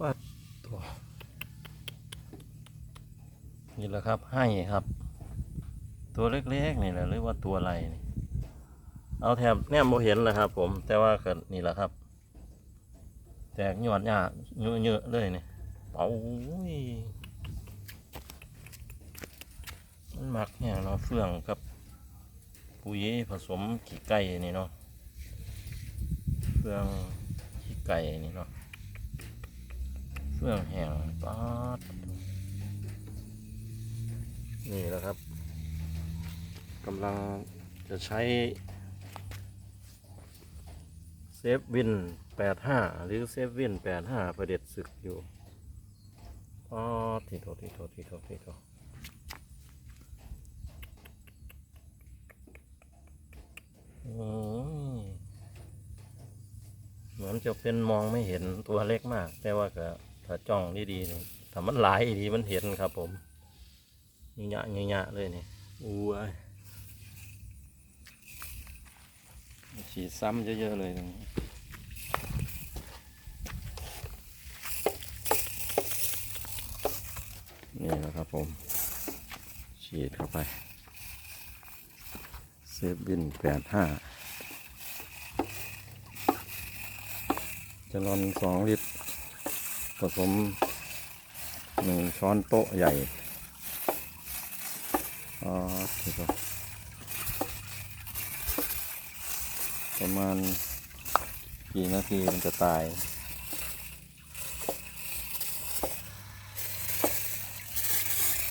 ว่าตัวนี่แหละครับให้ครับ ตัวเล็กๆนี่แหละหรือว่าตัวอะไรนี่เอาแถบแนมโมเห็นเลยครับ ผม แต่ว่าก็นี่แหละครับ แตกหยอดหยาเยอะๆเลยนี่เอ้ยมันหมักเนี่ยเนาะเฟื่องกับ ปุ๋ยผสมขี้ไก่นี่เนาะเฟื่องขี้ไก่นี่เนาะ เฟื่องแห้งปาดนี่แหละครับกำลังจะใช้เซฟวิน 85 หรือเซฟวิน 85 ประเด็จศึกอยู่อ๋อทีโททีโททีโททีโทเหมือนจะเป็นมองไม่เห็นตัวเล็กมาก แต่ว่าก็ ถ้าจ้องดีๆนี่ถ้ามันหลายดีมันเห็นครับผมนี่ยะนี่ยะเลยนี่อู้ยฉีดซ้ำเยอะๆเลยตรงนี้นี่แหละครับผม ฉีดเข้าไป เซฟบินแปดห้าจะรอนสองลิตร ผสมหนึ่งช้อนโต๊ะใหญ่อ๋อถูกครับประมาณกี่นาทีมันจะตาย